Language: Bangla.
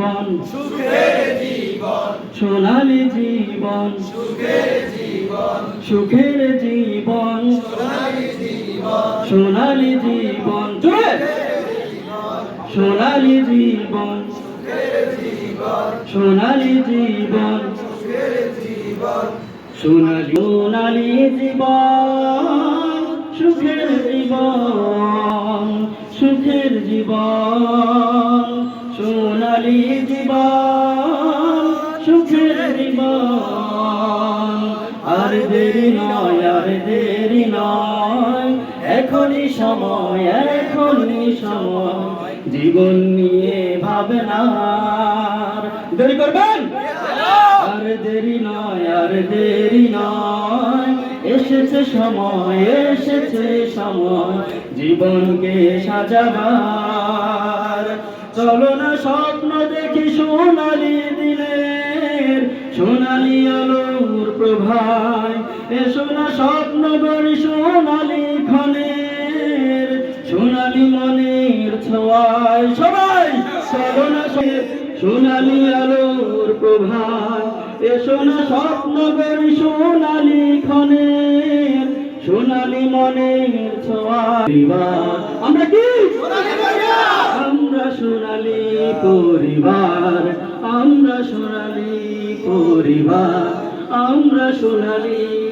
জীবন। সুখের জীবন। সোনালী জীবন। সুখের জীবন। সুখের জীবন। সোনালী জীবন। সোনালী জীবন। জোরে! সোনালী জীবন। সোনালী জীবন। সোনালী সোনালী জীবন। সুখের জীবন। সুখের জীবন। আর দেরি নয়, আর দেরি নয়। এখনই সময় এখনই সময়। জীবন নিয়ে ভাবনার। দেরি করবেন? আর দেরি নয়, আর দেরি নয়। এসেছে সময় এসেছে সময়। জীবনকে সাজাবার। চলো না স্বপ্ন দেখি সোনালি দিনের সোনালি আলোর প্রভায় এসো না স্বপ্ন গড়ি সোনালি ক্ষণের সোনালি মনের ছোঁয়ায়। সবাই চলো না সোনালি আলোর প্রভাত এসো না স্বপ্ন গড়ি সোনালি ক্ষণের সোনালি মনের ছোঁয়া পরিবার। আমরা কি? আমরা সোনালি পরিবার। আমরা সোনালি পরিবার আমরা সোনালি